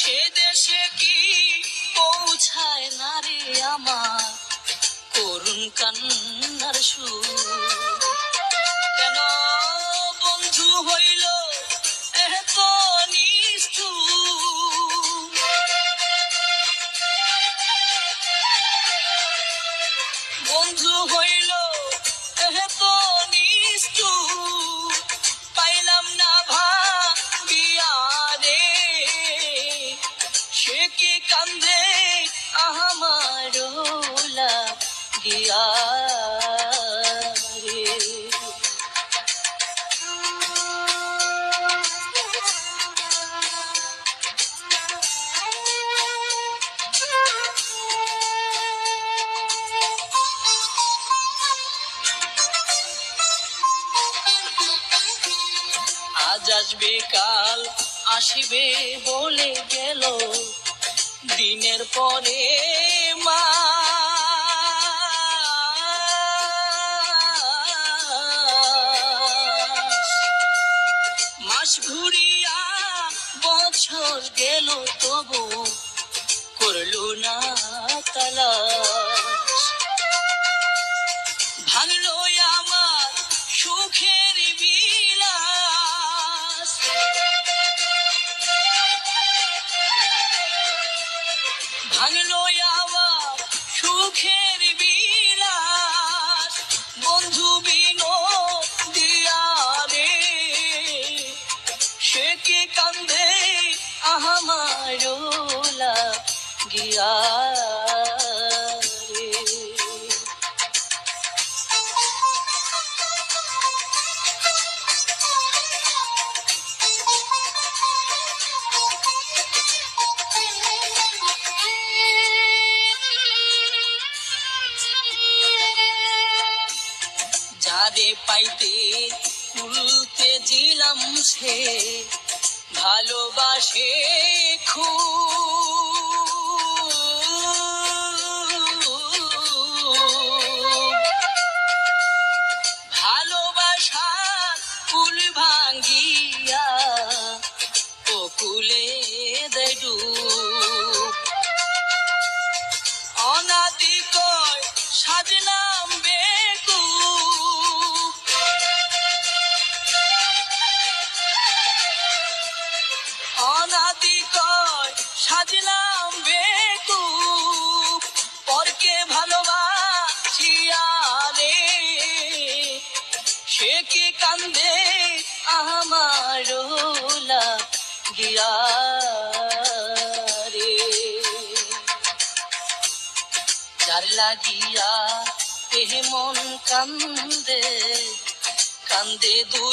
সে দেশে কি পৌঁছায় না রে আমার? করুণ কান্নার সুর। কেন বন্ধু হইল কি কান্দে আমার গিয়া আজ আসবে কাল আসিবে বলে গেল দিনের পরে মাস ঘুরিয়া বছর গেল তবু করল না তালাশ ভাঙলো আমার সুখের বিলাস বন্ধু বিনো দিয়া রে সে কি কান্দে আহমারোলা গিয়া? যারে পাইতে কুলতে জিলাম সে ভালোবাসে খুব। ভালোবাসার কুল ভাঙ্গিয়া ও কুলে দেয় সাজলাম বেকুব পরকে ভালোবাসিয়া রে সে কি কান্দে আমার গিয়া রে যার লাগিয়া এ মন কান্দে কান্দে দুই